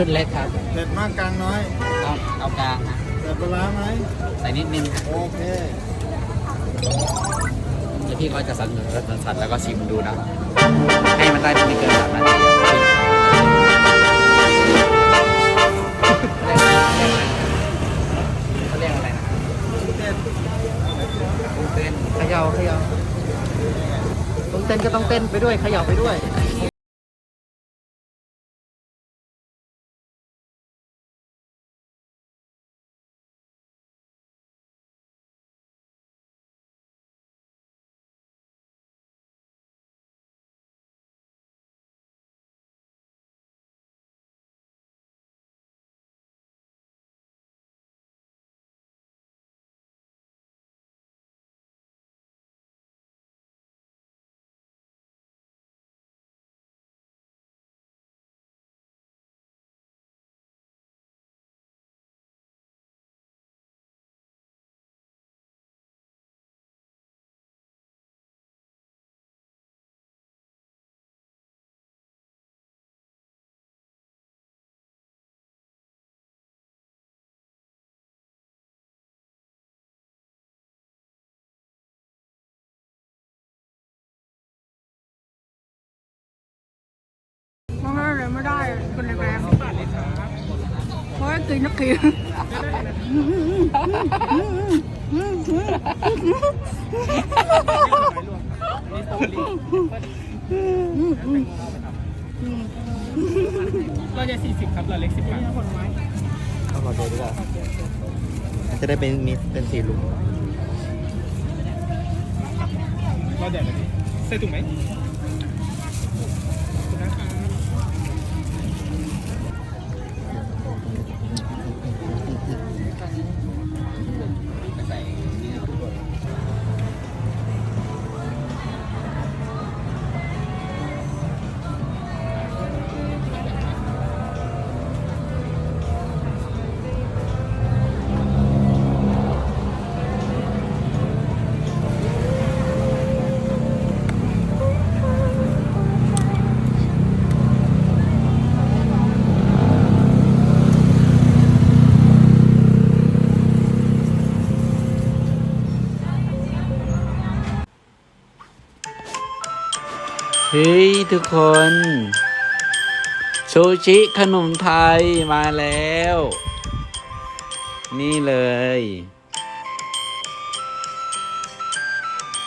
ชุดไหนชุดเล็กครับเผ็ดมากกลางน้อยเอาเอากลางฮะเผ็ดปลาร้าไหมใส่นิดนึงฮะโอเคเดี๋ยวพี่ก็จะสั่นสั่นสั่นแล้วก็ชิมดูนะครับให้มันได้ไม่เกินสามนาทีเขาเรียกอะไรนะกุ้งเต้นเขย่าเขย่าต้องเต้นก็ต้องเต้นไปด้วยเขย่าไปด้วย ไม่ได้คนแรงๆเพราะว่ากินนักกินเราจะสี่สิบครับเราเล็กสิบบาทเอาขอตัวด้วยจะได้เป็นมีเป็นสี่ลุงเราแดดแบบนี้ใส่ถุงไหม ฮ้ยทุกคน ซูชิขนมไทยมาแล้ว นี่เลย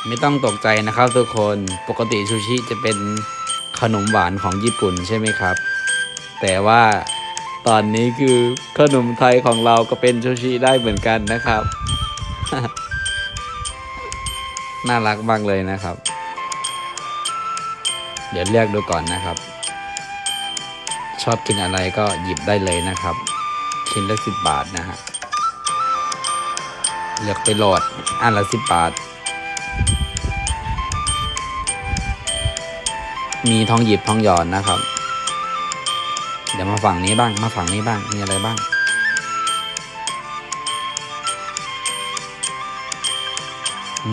ไม่ต้องตกใจนะครับทุกคนปกติซูชิจะเป็นขนมหวานของญี่ปุ่นใช่ไหมครับ แต่ว่าตอนนี้คือขนมไทยของเราก็เป็นซูชิได้เหมือนกันนะครับ น่ารักมากเลยนะครับ เดี๋ยวเลือกดูก่อนนะครับ ชอบกินอะไรก็หยิบได้เลยนะครับ ชิ้นละสิบบาทนะฮะเลือกไปโหลดอันละสิบบาท มีทองหยิบทองหยอนนะครับ เดี๋ยวมาฝั่งนี้บ้าง มาฝั่งนี้บ้าง มีอะไรบ้าง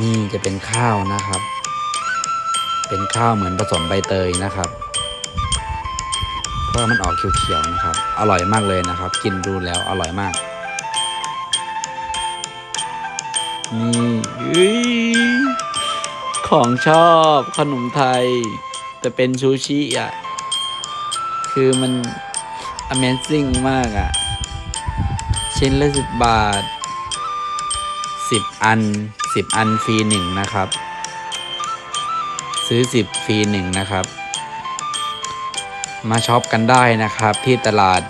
นี่จะเป็นข้าวนะครับ เป็นข้าวเหมือนผสมใบเตยนะครับเพราะว่ามันออกเขียวๆนะครับ อร่อยมากเลยนะครับ กินดูแล้วอร่อยมากนี่ของชอบขนมไทย แต่เป็นซูชิอะ คือมัน Amazing มากอะ ชิ้นละสิบบาทสิบอันสิบอันฟรีหนึ่งนะครับ ซื้อ 10 ฟรีหนึ่งนะครับ มาช็อปกันได้นะครับ ที่ตลาด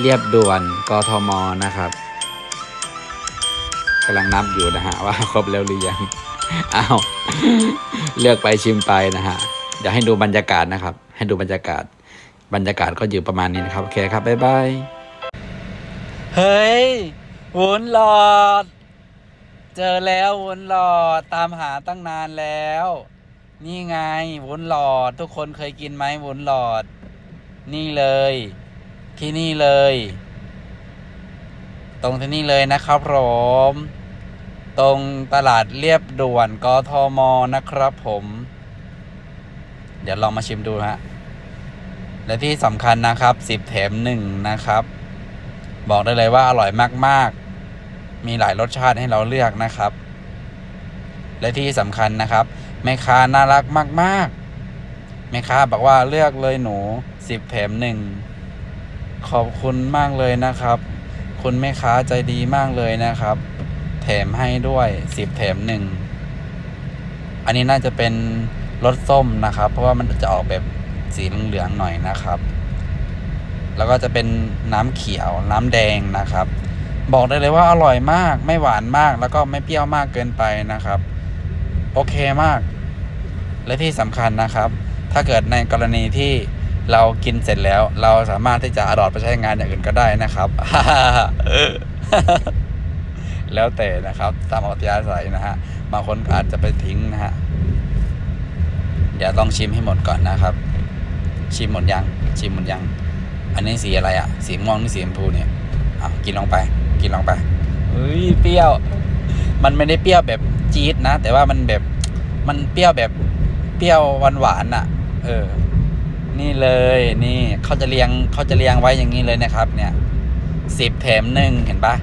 เรียบด่วนกทมนะครับกำลังนับอยู่นะฮะว่าครบแล้วหรือยังอ้าวเลือกไปชิมไปนะฮะเดี๋ยวให้ดูบรรยากาศนะครับ ให้ดูบรรยากาศ บรรยากาศก็อยู่ประมาณนี้นะครับโอเคครับบ๊ายบายเฮ้ยวุ้นหลอด เจอแล้ววุ้นหลอดตามหาตั้งนานแล้ว นี่ไงวุ้นหลอด ทุกคนเคยกินไหมวุ้นหลอด นี่เลย ที่นี่เลย ตรงที่นี่เลยนะครับผมตรงตลาดเรียบด่วนกทมนะครับผม เดี๋ยวลองมาชิมดูฮะ และที่สำคัญนะครับสิบแถมหนึ่งนะครับ บอกได้เลยว่าอร่อยมาก ๆ มีหลายรสชาติให้เราเลือกนะครับ และที่สำคัญนะครับ แม่ค้าน่ารักมาก ๆ แม่ค้าบอกว่าเลือกเลยหนูสิบแถมหนึ่งขอบคุณมากเลยนะครับ คุณแม่ค้าใจดีมากเลยนะครับ แถมให้ด้วยสิบแถมหนึ่งอันนี้น่าจะเป็นรสส้มนะครับ เพราะว่ามันจะออกแบบสีเหลืองๆหน่อยนะครับ แล้วก็จะเป็นน้ำเขียวน้ำแดงนะครับ บอกได้เลยว่าอร่อยมาก ไม่หวานมากแล้วก็ไม่เปรี้ยวมากเกินไปนะครับ โอเคมาก และที่สำคัญนะครับ ถ้าเกิดในกรณีที่เรากินเสร็จแล้ว เราสามารถที่จะอดอดไปใช้งานอย่างอื่นก็ได้นะครับแล้วแต่นะครับ ตามอัธยาศัยนะฮะบางคนอาจจะไปทิ้งนะฮะเดี๋ยวต้องชิมให้หมดก่อนนะครับ ชิมหมดยัง ชิมหมดยัง อันนี้สีอะไรอะ่ะ สีม่วงนี่สีชมพูเนี่ยอะกินลงไป กินลงไปเฮ้ยเปรี้ยว มันไม่ได้เปรี้ยวแบบจี๊ดนะ แต่ว่ามันแบบมันเปรี้ยวแบบเปรี้ยวหวานหวานๆอะ เออ นี่เลยนี่เขาจะเรียงเขาจะเรียงไว้อย่างนี้เลยนะครับ เนี่ยสิบแถมหนึ่งเห็นปะ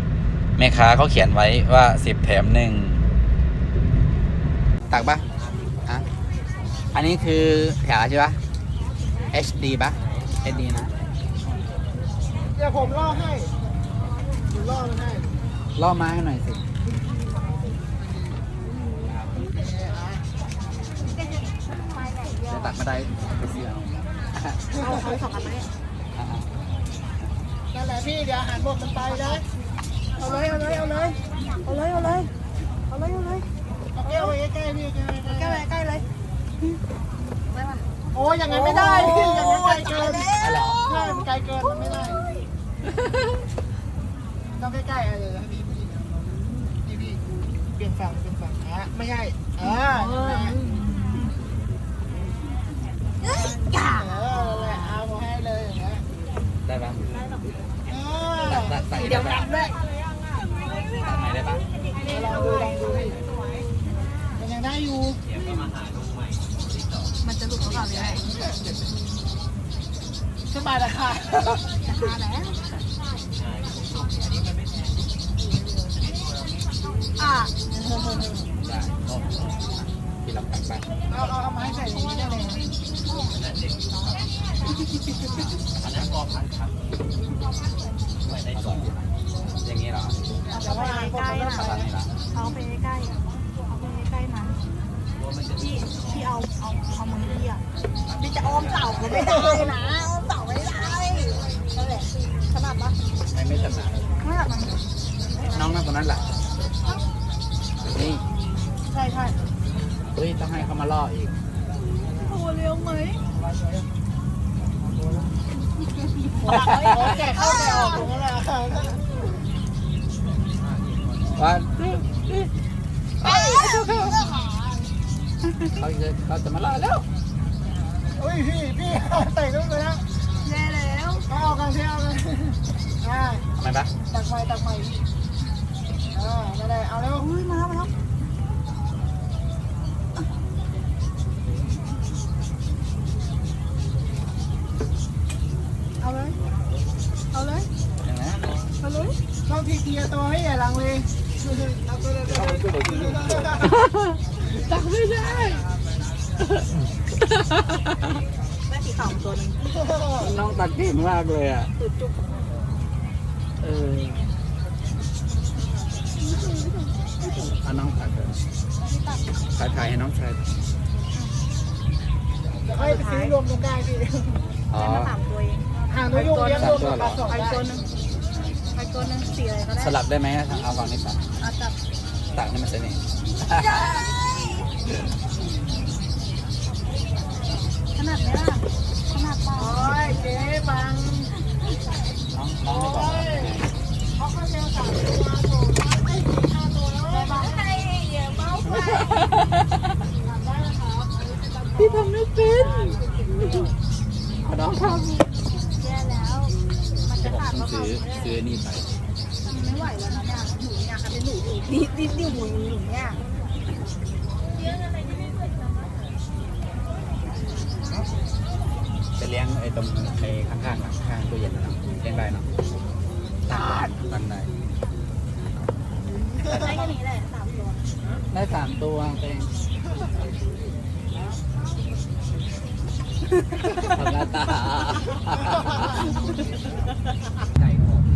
แม่ค้าเขาเขียนไว้ว่าสิบแถมหนึ่งตักปะอะอันนี้คือแถวใช่ปะ HD ปะ HD นะเดี๋ยวผมล่อให้ผมล่อมันให้ล่อมาให้หน่อยสิ จะ ตักไม่ได้ไปเสียเอาเอาเอาสองอันไหมนั่นแหละพี่เดี๋ยวอาหารหมดมันไปนะเอาเลยเอาเลยเอาเลยเอาเลยเอาเลยเอาเลยเอาเลยเอาแก้วไปใกล้ๆพี่ใกล้ๆใกล้เลยใกล้เลยโอ้ยอย่างนั้นไม่ได้พี่อย่างนั้นไกลเกินใช่มันไกลเกินมันไม่ได้ต้องใกล้ๆเออให้พี่พี่พี่พี่เปลี่ยนฝั่งเปลี่ยนฝั่งอะไม่ใช่อ่าเออแหละเอามาให้เลยอย่างเงี้ยได้ปะเอตัอกตักใส่เดี๋ได้ยวปะดันด้วยตักไหนได้ปะลองดูลองดูมันยังได้อยู่มันจะหลุดหรือเปล่าเนี่ยสบายราคามาแล้วอะได้ที่เราตักไปเอาเอาเอาไม้ใส่ในนี้ได้เลยอันนั้นก็พันครับไว้ได้ก่อนอย่างนี้เหรอเดี๋ยวพอาหารหมดมันก็ตอนไปนี้เหรอเอาไปใกล้ๆเอาไปใกล้ๆมันพี่พี่เอาเอาเอามือพี่อะพี่จะอ้อมเต่าก็ไม่ได้นะอ้อมเต่าไม่ได้นั่นแหละขนาดปะไม่ไม่ถนัดขนาดมันน้องนั่งตรงนั้นแหละนี่ใช่ใช่ เฮ้ยต้องให้เขามาล่ออีกโอ้เร็วไหมโอ้ยแกะเข้าแกะออกตรงนั้นแหละว่าเขาจะเขาจะมาล่อแล้วอุ้ยพี่พี่ใส่ลูกไปแล้วแย่แล้วเอาออกกันเที่ยวกันอ่าทำไมปะตักไฟตักไฟพี่อ่าได้เลยเอาแล้วอุ้ยมาแล้วมาแล้ว เอาเลย เอาเลยอย่างนั้นเอาเลยต้องทีเกียร์ตัวให้อย่าลังเลยเอาตัวเลยตักไม่ได้แม่สีขาวตัวนึงน้องตักเก่งมากเลยอะจุดจุกเออเอาน้องตักเลยถ่ายถ่ายให้น้องชายเดี๋ยวค่อยไปซื้อรวมตรงกลางพี่อ๋อมาถามตัวเอง ห่างตัวยุ่งเลี้ยงรวมกับปลาสองไปได้ตัวนึงไปตัวนึงสีอะไรก็ได้สลับได้ไหมเอาฝั่งนี้ตักเอาจับตักให้มันเสน่ห์ขนาดเนี้ยขนาดเปล่า โอ้ยเจ๊บัง น้องน้องไม่บอกว่าไง เขาก็เจอสามตัวโถไอ้สี่ห้าตัวแล้ว ไปบ้างให้เยอะเมาไป พี่ทำไม่เป็นน้องท แย่แล้ว มันำ จะ ผม ขาด ต้อง ว่าเขา ซื้อซื้อนี่ไป ไม่ไหว ไหวแล้วนะเนี่ยหนูเนี่ยค่ะเป็นหนู อยู่นี่นี่นี่หนูหนูเนี่ยจะเลี้ยงไอ้ตรงไอ้ข้างๆอะข้างตู้เย็นนะครับเลี้ยงได้เนาะตั้งได้ได้แค่นี้แหละสามตัวได้สามตัวเองทำหน้าตา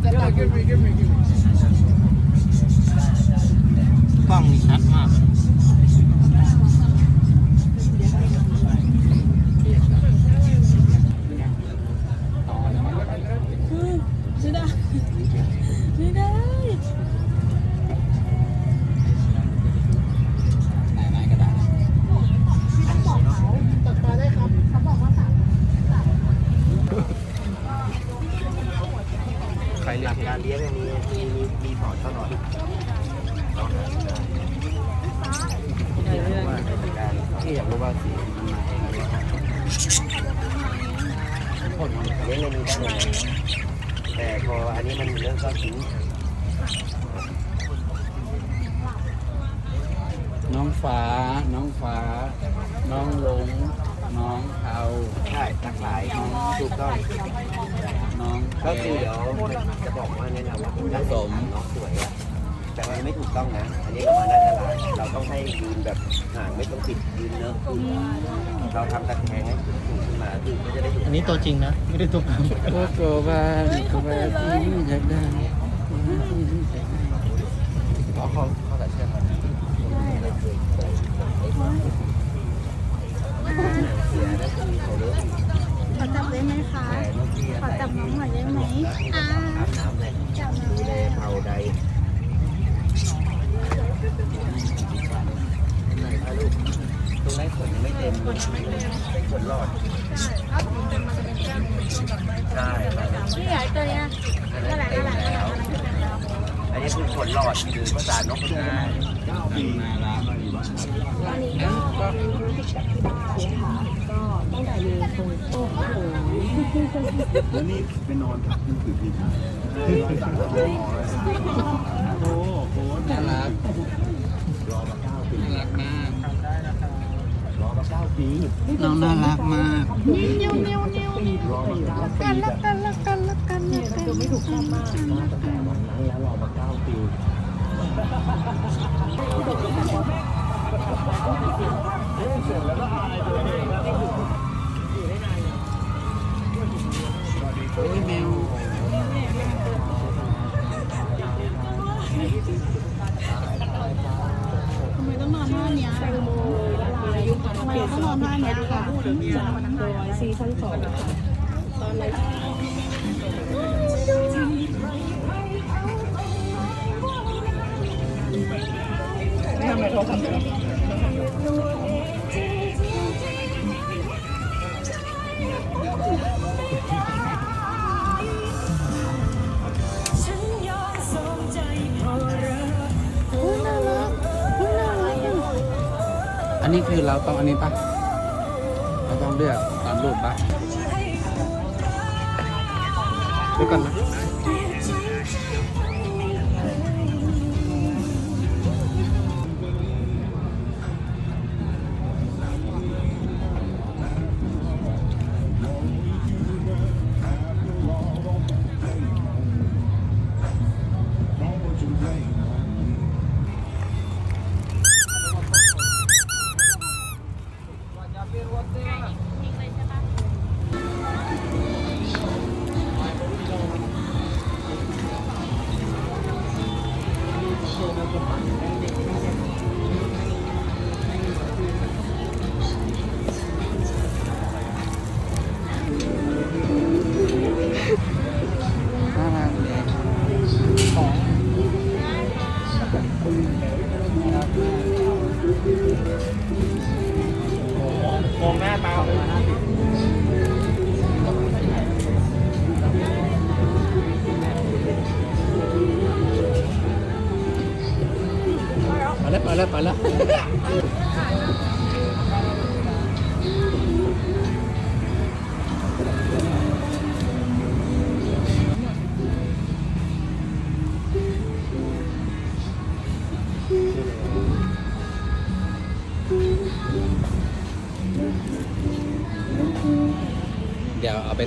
จะได้ขึ้นไปขึ้นไปขึ้นไป กล้องนี่ชัดมาก ไม่ได้ไม่ได้ ไหนๆก็ได้ พี่ต้องบอกเขา ตัดปลาได้ครับ เขาบอกว่าสาม ใครหลักการเลี้ยงอันนี้มีมีมีสอนตลอดที่อยากรู้ว่าสีมันมาเองหรือเปล่าเลี้ยงในนี้ได้เลยแต่พออันนี้มันเริ่มก็ทิ้ง น้อง ฟ้า น้องฟ้า น้องหลง น้องเทาใช่หลากหลายถูกต้องน้องก็คือเดี๋ยวจะบอกว่าแนะนำว่าถ้าสมน้องสวยอะแต่มันไม่ถูกต้องนะ อันนี้เรามาหน้าตลาดเราต้องให้ยืนแบบห่างไม่ต้องติดยืนเนอะคือเราทำตะแคงให้สูงขึ้นมาคือก็จะได้ถูกอันนี้ตัวจริงนะ ไม่ได้ตัวปลอมโกโกบ้านโกบ้านที่อยากได้เพราะเขาเขาแต่เชื่อมัน เสียได้คือเขาเลิก ขอจับ ได้ไหมคะแต่เมื่อกี้ขอจับน้องหน่อยได้ไหมอ่าอาบน้ำเลยจับน้องดูแลได้เผาใดตรงไหนขนยังไม่เต็มเป็นขนหลอดใช่นี่ใหญ่ตัวเนี้ยนั่นแหละเต็มแล้วอันนี้คือขนหลอดคือภาษานกกระจาปีนารักอันนี้ก็รู้สึกจากที่บ้านค่ะ ก็ตั้งแต่อยู่ตรงโอ้โหแล้วนี่ไปนอนพักที่คือที่ไหนโอ้โหน่ารักรอมาเก้าปีน่ารักมากรอมาเก้าปีน้องน่ารักมากนิ้วนิ้วนิ้วนิ้วรอมาเก้าปีกันละกันละกันละกันละกันไม่ถูกชอบมากตั้งแต่วันนั้นแล้วรอมาเก้าปี ทำไมต้องนอนท่าเนี้ยทำไมต้องนอนท่าเนี้ยค่ะโดยซีซั่นสองตอนไหนอั นนี้คือเราต้องอันนี้ปะเราต้องเลือกตามรูปปะเดี๋ยวก่อนนะ มองหน้าตาเลยไปแล้วไปแล้วไปแล้ว เดี๋ยวเอาไป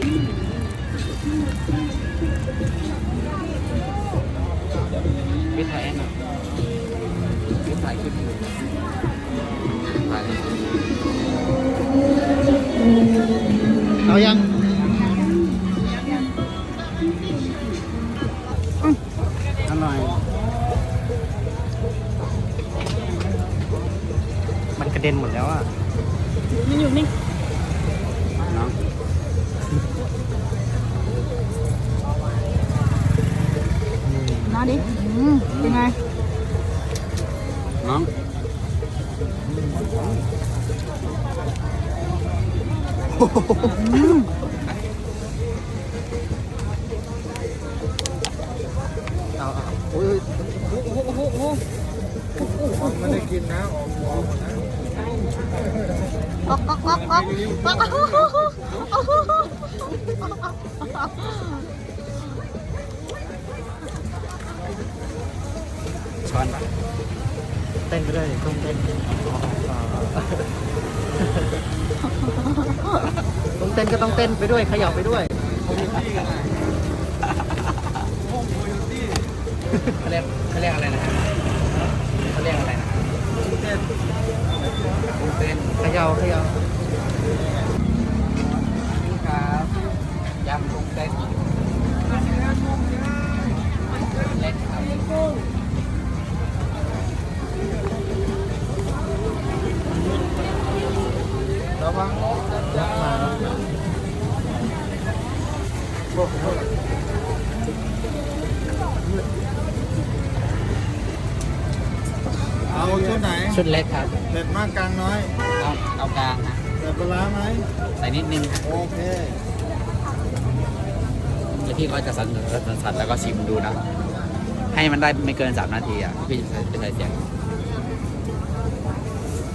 พี่ถ่ายหน่อยพี่ถ่ายคลิปอยู่ถ่ายหน่อยเอายังอร่อยมันกระเด็นหมดแล้วอะ ช้อนปะเต้นไปด้วยต้องเต้นต้องเต้นก็ต้องเต้นไปด้วยขยับไปด้วยเขาเรียกเขาเรียกอะไรนะฮะเขาเรียกอะไรนะกุ้งเต้นเขย่าเขย่านี่ครับยำกุ้งเต้นเล็กครับ ชุดไหนชุดเล็กครับเผ็ดมากกลางน้อยเอาเอากลางฮะใส่ปลาร้าไหมใส่นิดนึงฮะโอเคแล้วพี่ก็จะสั่นสั่นสั่นแล้วก็ชิมดูนะ ให้มันได้ไม่เกินสามนาทีอะพี่จะใส่จะใส่เสียง